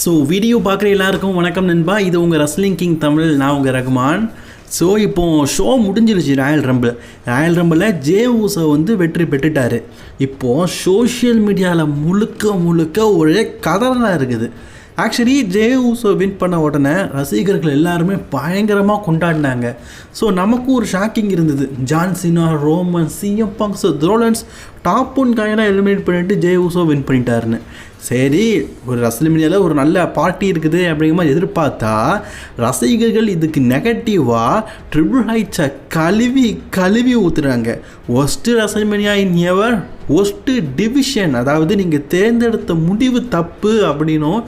So video பார்க்குற எல்லாருக்கும் வணக்கம் நண்பா. இது உங்கள் ரஸ்லிங் கிங் தமிழ் நான் உங்கள் ரகுமான். ஸோ இப்போ ஷோ முடிஞ்சிருச்சு ராயல் ரம்பிள் ராயல் ரம்பிளில் ஜே ஊசோ வந்து வெற்றி பெற்றுட்டார். இப்போது சோஷியல் மீடியாவில் முழுக்க முழுக்க ஒரே கதறலாக இருக்குது. ஆக்சுவலி ஜே ஊசோ வின் பண்ண உடனே ரசிகர்கள் எல்லாருமே பயங்கரமாக கொண்டாடினாங்க. ஸோ நமக்கும் ஒரு ஷாக்கிங் இருந்தது. John Cena Roman CM Punk த்ரோலன்ஸ் top one காயனாக எலிமினேட் பண்ணிட்டு ஜே ஊசோ வின் பண்ணிட்டாருன்னு. சரி ஒரு ரசல்மீனியாவில் ஒரு நல்ல பார்ட்டி இருக்குது அப்படிங்கிற மாதிரி எதிர்பார்த்தா ரசிகர்கள் இதுக்கு நெகட்டிவாக ட்ரிபிள் ஹைட்ஸை கழுவி கழுவி ஊற்றுறாங்க worst WrestleMania in ever worst division அதாவது நீங்கள் தேர்ந்தெடுத்த முடிவு தப்பு அப்படின்னும்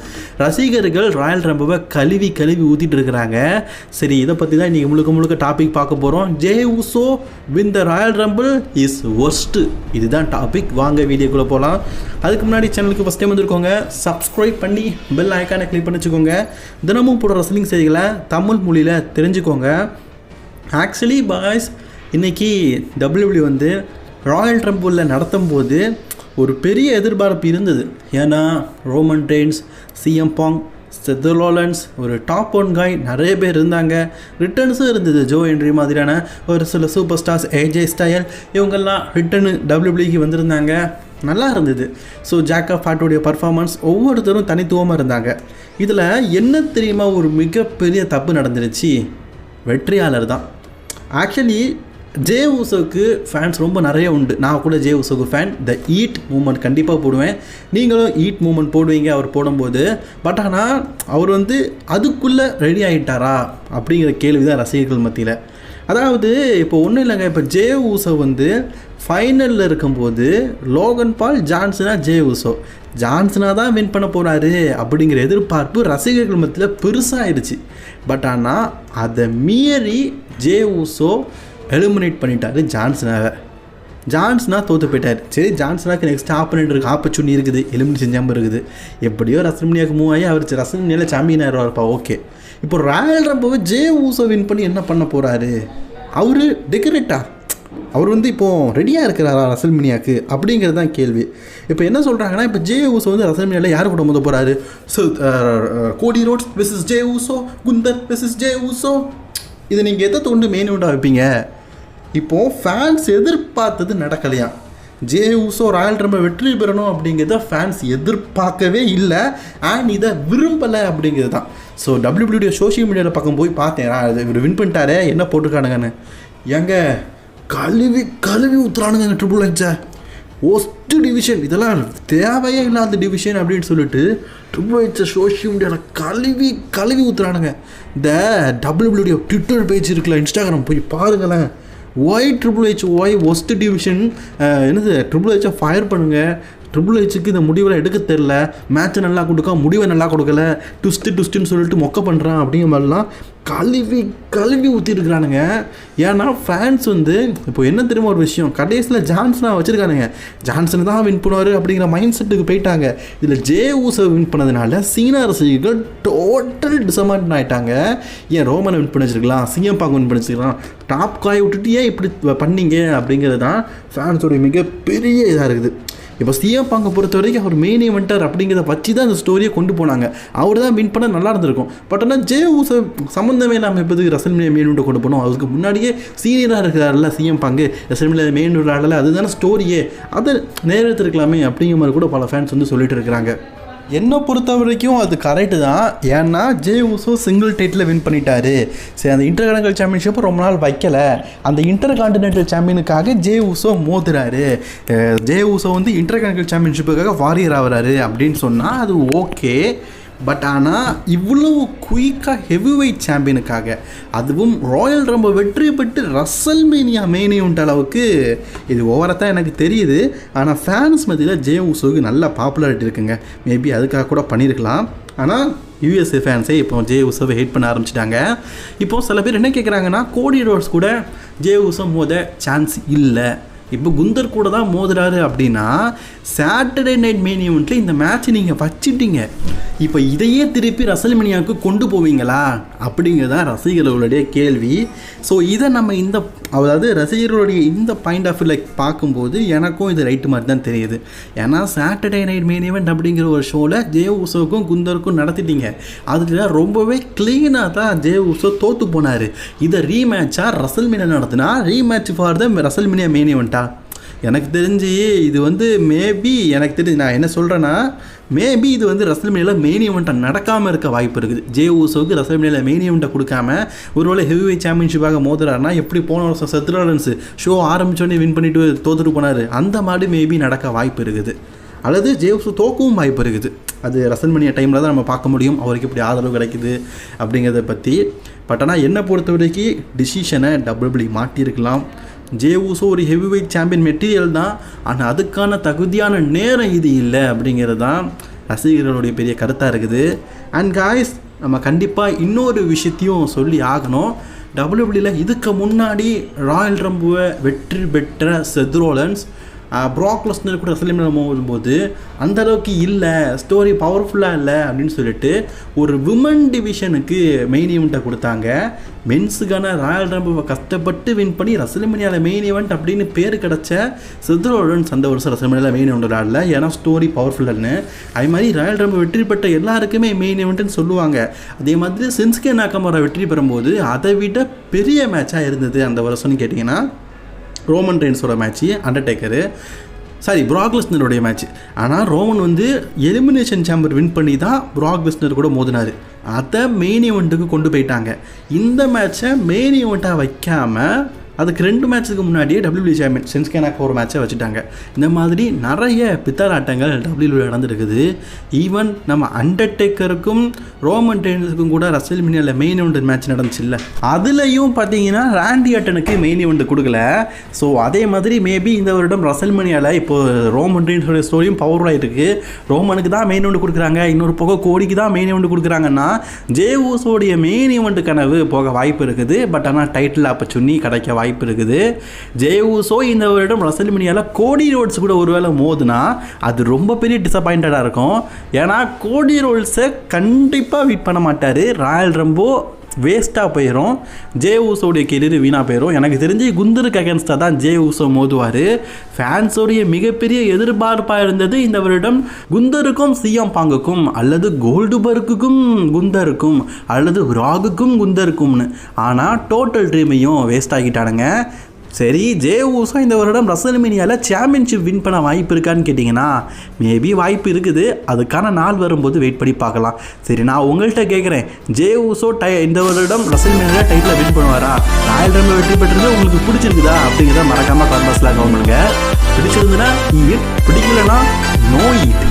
ரசிகர்கள் ராயல் ரம்பவை கழுவி கழுவி ஊற்றிட்டு இருக்கிறாங்க. சரி இதை பற்றி தான் இன்றைக்கி முழுக்க முழுக்க டாபிக் பார்க்க போகிறோம் Jey Uso win the Royal Rumble is worst இதுதான் டாபிக் வாங்க வீடியோக்குள்ளே போகலாம் அதுக்கு முன்னாடி சேனலுக்கு ஃபஸ்ட் டைம் வந்துருக்கோங்க சப்ஸ்கிரைப் பண்ணி பெல் ஐக்கானை கிளிக் பண்ணி வச்சுக்கோங்க தினமும் போடுற ரசலிங் செய்திகளை தமிழ் மொழியில் தெரிஞ்சுக்கோங்க. ஆக்சுவலி பாய்ஸ் இன்னைக்கு டபிள்யூபிள்யூ வந்து ராயல் ட்ரம்பிளில் நடத்தும் போது ஒரு பெரிய எதிர்பார்ப்பு இருந்தது. ஏன்னா Roman Reigns CM Punk Seth Rollins ஒரு டாப் ஒன் காய் நிறைய பேர் இருந்தாங்க. ரிட்டர்ன்ஸும் இருந்தது. ஜோ என்ட்ரி மாதிரியான ஒரு சில சூப்பர் ஸ்டார்ஸ் ஏஜே ஸ்டைல் இவங்கெல்லாம் ரிட்டர்னு டபிள்யூபிள்யூக்கு வந்திருந்தாங்க. நல்லா இருந்தது. ஸோ ஜாக்கா ஃபாட்டோடைய பர்ஃபார்மன்ஸ் ஒவ்வொருத்தரும் தனித்துவமாக இருந்தாங்க. இதில் என்ன தெரியுமா ஒரு மிகப்பெரிய தப்பு நடந்துருச்சு? வெற்றியாளர் தான். ஆக்சுவலி ஜே ஊசோக்கு ஃபேன்ஸ் ரொம்ப நிறைய உண்டு. நான் கூட ஜே ஊசோக்கு ஃபேன் த ஈட் மூமெண்ட் கண்டிப்பாக போடுவேன். நீங்களும் ஈட் மூமெண்ட் போடுவீங்க அவர் போடும்போது. பட் ஆனால் அவர் வந்து அதுக்குள்ளே ரெடி ஆகிட்டாரா அப்படிங்கிற கேள்வி தான் ரசிகர்கள் மத்தியில். அதாவது இப்போ ஒன்றும் இல்லைங்க. இப்போ ஜே ஊசோ வந்து ஃபைனலில் இருக்கும்போது லோகன் பால் ஜான்சனா ஜே ஊசோ ஜான்சனா தான் வின் பண்ண போகிறாரு அப்படிங்கிற எதிர்பார்ப்பு ரசிகர்கள் மத்தியில் பெருசாகிடுச்சு பட் ஆனால் அதை மீறி ஜே ஊசோ எலிமினேட் பண்ணிட்டாரு ஜான்சனாவை ஜான்ஸ்னா தோற்று போயிட்டார். சரி ஜான்சனாக்கு நெக்ஸ்ட் ஆப்பனண்ட் இருக்குது ஆப்பர்ச்சுனிட்டி இருக்குது. எலிமினேட் செஞ்சாமல் இருக்குது. எப்படியோ ரசமணியாக்கு மூவ் ஆகி அவர் ரசமணியில் சாம்பியன் ஆயிடுவார்ப்பா. ஓகே இப்போ ராயல் ரம்பவை ஜே ஊசோ வின் பண்ணி என்ன பண்ண போகிறாரு அவர் டெக்கரேட்டா அவர் வந்து இப்போது ரெடியாக இருக்கிறாரா ரசல்மினியாக்கு அப்படிங்கிறது தான் கேள்வி. இப்போ என்ன சொல்கிறாங்கன்னா இப்போ ஜே ஊசோ வந்து ரசல்மினியாவில் யார் கூட முத போகிறாரு Cody Rhodes versus Jey Uso Gunther versus Jey Uso இதை நீங்கள் எதை தொண்டு மெயின் இவெண்ட்டாக வைப்பீங்க? இப்போது ஃபேன்ஸ் எதிர்பார்த்தது நடக்கலையா? ஜே உசோ ராயல் ரம்ப வெற்றி பெறணும் அப்படிங்கிறத ஃபேன்ஸ் எதிர்பார்க்கவே இல்லை அண்ட் இதை விரும்பலை அப்படிங்கிறது தான். ஸோ டபிள்யூபிள்யூடிய சோஷியல் மீடியாவில் பக்கம் போய் பார்த்தேன். இவர் வின் பண்ணிட்டாரே என்ன போட்டிருக்கானுங்கன்னு. ஏங்க கழுவி கழுவி ஊற்றுறானுங்க ட்ரிபிள் ஹெச்சை ஒஸ்ட்டு டிவிஷன் இதெல்லாம் தேவையே இல்லாத டிவிஷன் அப்படின்னு சொல்லிட்டு ட்ரிபிள் ஹெச்சை சோஷியல் மீடியாவில் கழுவி கழுவி ஊற்றுறானுங்க இந்த டபிள்யூபிள்யூடிய ட்விட்டர் பேஜ் இருக்குல்ல இன்ஸ்டாகிராம் போய் பாருங்களேன். Why triple H why worst division என்னது ட்ரிபிள் ஹெச்சை ஃபயர் பண்ணுங்கள் ட்ரிபிள் ஹெச்சுக்கு இந்த முடிவெல்லாம் எடுக்க தெரில மேட்ச்சை நல்லா கொடுக்கா முடிவை நல்லா கொடுக்கல. ட்விஸ்ட்டு ட்விஸ்ட்டுன்னு சொல்லிட்டு மொக்க பண்ணுறான் அப்படிங்கிற மாதிரிலாம் கழுவி கழுவி ஊற்றிருக்கிறானுங்க ஏன்னா ஃபேன்ஸ் வந்து இப்போ என்ன தெரியுமா ஒரு விஷயம்? கடைசியில் ஜான்சனாக வச்சுருக்கானுங்க. ஜான்சன் தான் வின் பண்ணுவார் அப்படிங்கிற மைண்ட் செட்டுக்கு போயிட்டாங்க. இதில் ஜே ஊசை வின் பண்ணதுனால சீனா ரசிகர்கள் டோட்டல் டிசப்பாயின்ட் ஆகிட்டாங்க ஏன் ரோமனை வின் பண்ணி வச்சிருக்கலாம் சிஎம் பாக் வின் பண்ணி வச்சிருக்கலாம் டாப் காய் விட்டுட்டு ஏன் இப்படி பண்ணீங்க? அப்படிங்கிறது தான் ஃபேன்ஸோடைய மிகப்பெரிய இதாக இருக்குது. இப்போ சிஎம் பாங்க பொறுத்த வரைக்கும் அவர் மெயின் இவெண்டர் அப்படிங்கிறத வச்சு தான் அந்த ஸ்டோரியை கொண்டு போனாங்க. அவர் தான் வின் பண்ண நல்லா இருந்திருக்கும். பட் ஆனால் ஜே ஊச சம்மந்தமே நாம் இப்போ ரசல் மெயின் இவெண்ட்டை கொண்டு போனோம். அதுக்கு முன்னாடியே சீனியராக இருக்கிறாரில்ல CM Punk WrestleMania main ஆடல. அதுதானே ஸ்டோரியே அதை நேரத்திருக்கலாமே அப்படிங்கிற மாதிரி கூட பல ஃபேன்ஸ் வந்து சொல்லிட்டு இருக்கிறாங்க. என்னை பொறுத்த வரைக்கும் அது கரெக்டு தான். ஏன்னா Jey Uso single title win பண்ணிட்டாரு. சரி அந்த இன்டர் கண்டல் சாம்பியன்ஷிப்பை ரொம்ப நாள் வைக்கல. அந்த இன்டர் கான்டினென்டல் சாம்பியனுக்காக ஜே உசோ மோதுறாரு ஜே உசோ வந்து இன்டர் கண்டல் சாம்பியன்ஷிப்புக்காக வாரியர் ஆகிறாரு அப்படின்னு சொன்னால் அது ஓகே பட் ஆனால் இவ்வளவு குயிக்காக ஹெவி வெயிட் சாம்பியனுக்காக அதுவும் ராயல் ரொம்ப வெற்றி பெற்று ரசல் மேனியா மேனியுன்ற அளவுக்கு இது ஓவராக தான் எனக்கு தெரியுது. ஆனால் ஃபேன்ஸ் மத்தியில் ஜே ஊசோவுக்கு நல்ல பாப்புலாரிட்டி இருக்குங்க. மேபி அதுக்காக கூட பண்ணியிருக்கலாம் ஆனால் யூஎஸ்ஏ ஃபேன்ஸே இப்போ ஜே உசவை ஹேட் பண்ண ஆரம்பிச்சிட்டாங்க. இப்போ சில பேர் என்ன கேட்குறாங்கன்னா கோடி ரோட்ஸ் கூட ஜே உசம் மோத சான்ஸ் இல்லை. இப்போ குந்தர் கூட தான் மோதுறாரு அப்படின்னா சாட்டர்டே நைட் மெயின் இந்த மேட்ச் நீங்கள் வச்சுட்டீங்க. இப்போ இதையே திருப்பி ரசல்மனியாவுக்கு கொண்டு போவீங்களா? அப்படிங்கிறதான் ரசிகர்களுடைய கேள்வி. ஸோ இதை நம்ம இந்த அதாவது ரசிகர்களுடைய இந்த பாயிண்ட் ஆஃப் வியூவில் பார்க்கும்போது எனக்கும் இது ரைட்டு மாதிரி தான் தெரியுது. ஏன்னா சாட்டர்டே நைட் மெயின் ஈவெண்ட் அப்படிங்கிற ஒரு ஷோவில் ஜெய உசோக்கும் குந்தருக்கும் நடத்திட்டீங்க. அதில் ரொம்பவே க்ளீனாக தான் ஜே உசோ தோற்று போனார். இதை ரீமேட்சாக ரசல்மினியா நடத்தினா rematch for the WrestleMania main ஈவெண்ட்டா எனக்கு தெரிஞ்சு இது வந்து மேபி எனக்கு தெரிஞ்சு நான் என்ன சொல்கிறேன்னா மேபி இது வந்து ரசல்மேனியில் மெயின் ஈவெண்ட்டை நடக்காமல் இருக்க வாய்ப்பு இருக்குது. ஜே ஊசோவுக்கு ரசல்மேனியில் மெயின் ஈவெண்ட்டை கொடுக்காம ஒருவேளை ஹெவி வெயிட் சாம்பியன்ஷிப்பாக மோதுறாருனா எப்படி போன வருஷம் செத்ராலன்ஸ் ஷோ ஆரம்பித்தோடனே வின் பண்ணிட்டு தோத்துட்டு போனார் அந்த மாதிரி மேபி நடக்க வாய்ப்பு இருக்குது. அல்லது ஜேவ்ஸ் தோக்கவும் வாய்ப்பு இருக்குது. அது ரசல்மணிய டைமில் தான் நம்ம பார்க்க முடியும் அவருக்கு இப்படி ஆதரவு கிடைக்குது அப்படிங்கிறத பற்றி பட் ஆனால் என்னை பொறுத்த வரைக்கும் டிசிஷனை டபுள்பிளி மாட்டியிருக்கலாம். ஜே ஊசோ ஒரு ஹெவி வெயிட் சாம்பியன் மெட்டீரியல் தான். ஆனால் அதுக்கான தகுதியான நேரம் இது இல்லை அப்படிங்கிறது தான் ரசிகர்களுடைய பெரிய கருத்தாக இருக்குது. அண்ட் காய்ஸ் நம்ம கண்டிப்பாக இன்னொரு விஷயத்தையும் சொல்லி ஆகணும். டபிள்யூபிள்யூவில் இதுக்கு முன்னாடி ராயல் ரம்புவை வெற்றி பெற்ற செத்ரோலன்ஸ் ப்ராக்லஸ்னர் கூட ரெசலிமில் போகும்போது அந்த அளவுக்கு இல்லை ஸ்டோரி பவர்ஃபுல்லாக இல்லை அப்படின்னு சொல்லிட்டு ஒரு விமன் டிவிஷனுக்கு மெயின் ஈவெண்ட்டை கொடுத்தாங்க. மென்ஸுக்கான ராயல் ரம்புவை கஷ்டப்பட்டு வின் பண்ணி ரசலிமனியாவில் மெயின் ஈவெண்ட் அப்படின்னு பேர் கிடச்ச சித்ரோலன்ஸ் அந்த வருஷம் ரசலிமனியாவில் மெயின் ஈவெண்ட் விளாடல ஏன்னா ஸ்டோரி பவர்ஃபுல்லுன்னு அதே மாதிரி ராயல் ரம்பு வெற்றி பெற்ற எல்லாருக்குமே மெயின் ஈவெண்ட்டுன்னு சொல்லுவாங்க. அதே மாதிரி சென்ஸ்கே நாக்கமரா வெற்றி பெறும்போது அதை விட பெரிய மேட்சாக இருந்தது அந்த வருஷம்னு கேட்டிங்கன்னா ரோமன் ரெயின்ஸோட மேட்ச்சு அண்டர்டேக்கரு சாரி ப்ராக் லெஸ்னருடைய மேட்ச் ஆனால் ரோமன் வந்து எலிமினேஷன் சாம்பர் வின் பண்ணி தான் ப்ராக் லெஸ்னர் கூட மோதினார். அதை மெயின் ஈவெண்ட்டுக்கு கொண்டு போயிட்டாங்க. இந்த மேட்ச்சை மெயின் ஈவெண்ட்டாக வைக்காமல் அதுக்கு ரெண்டு மேட்ச்சுக்கு முன்னாடியே டபிள்யூபி சாம்பியன் சென்ஸ்கேனாக்கு ஒரு மேட்சை வச்சுட்டாங்க. இந்த மாதிரி நிறைய பித்தலாட்டங்கள் டபிள்யூ நடந்திருக்குது. ஈவன் நம்ம அண்டர்டேக்கருக்கும் ரோமன் டெய்னஸுக்கும் கூட ரசல் மினியில் மெயின் இவெண்ட் மேட்ச் நடந்துச்சு இல்லை அதுலேயும் பார்த்தீங்கன்னா ராண்டி அட்டனுக்கு மெயின் இவெண்ட் கொடுக்கல. ஸோ அதே மாதிரி மேபி இந்த வருடம் ரசல் மினியாவில் இப்போ ரோமன் டெய்னஸோட ஸ்டோரியும் பவர்ஃபுல்லாக இருக்குது ரோமனுக்கு தான் மெயின் இவெண்ட் கொடுக்குறாங்க. இன்னொரு போக கோடிக்கு தான் மெயின் இவெண்ட் கொடுக்குறாங்கன்னா ஜே ஊசோடைய மெயின் இவெண்ட் கனவு போக வாய்ப்பு இருக்குது. பட் ஆனால் டைட்டில் அப்போ சொன்னி கிடைக்க வாய்ப்பு இருக்குது. ஜே இந்த வருடம் ரசல்மினியால் கோடி ரோட்ஸ் கூட ஒருவேளை மோதுனா அது ரொம்ப பெரிய டிசப்பாயிண்டடாக இருக்கும். ஏன்னா கோடி ரோல்ஸை கண்டிப்பாக வீட் பண்ண மாட்டார். ராயல் ரம்போ வேஸ்ட்டாக போயிடும் ஜே ஊசோடைய கெரியர் வீணாக போயிடும் எனக்கு தெரிஞ்சு குந்தருக்கு அகேன்ஸ்டாக தான் ஜே ஊசோ மோதுவார். ஃபேன்ஸோடைய மிகப்பெரிய எதிர்பார்ப்பாக இருந்தது இந்த வருடம் குந்தருக்கும் சிஎம் பாங்குக்கும் அல்லது கோல்டுபர்க்குக்கும் குந்தருக்கும் அல்லது ராகுக்கும் குந்தருக்கும்னு. ஆனால் டோட்டல் ட்ரீமையும் வேஸ்ட் ஆகிட்டானுங்க சரி ஜே ஊசா இந்த வருடம் ரசல்மினியாவில் சாம்பியன்ஷிப் வின் பண்ண வாய்ப்பு இருக்கான்னு கேட்டிங்கன்னா மேபி வாய்ப்பு இருக்குது. அதுக்கான நாள் வரும்போது வெயிட் பண்ணி பார்க்கலாம். சரி நான் உங்கள்கிட்ட கேட்குறேன் ஜே ஊசோ டை இந்த வருடம் ரசல்மினியாவில் டைட்டில் வின் பண்ணுவாரா ராயல் ரம்பை வெற்றி பெற்றது உங்களுக்கு பிடிச்சிருக்குதா? அப்படிங்கிறத மறக்காமல் கமெண்ட்ஸில் கவர்மெண்ட்டுங்க பிடிச்சிருந்துன்னா ஈட் பிடிக்கலன்னா நோ இட்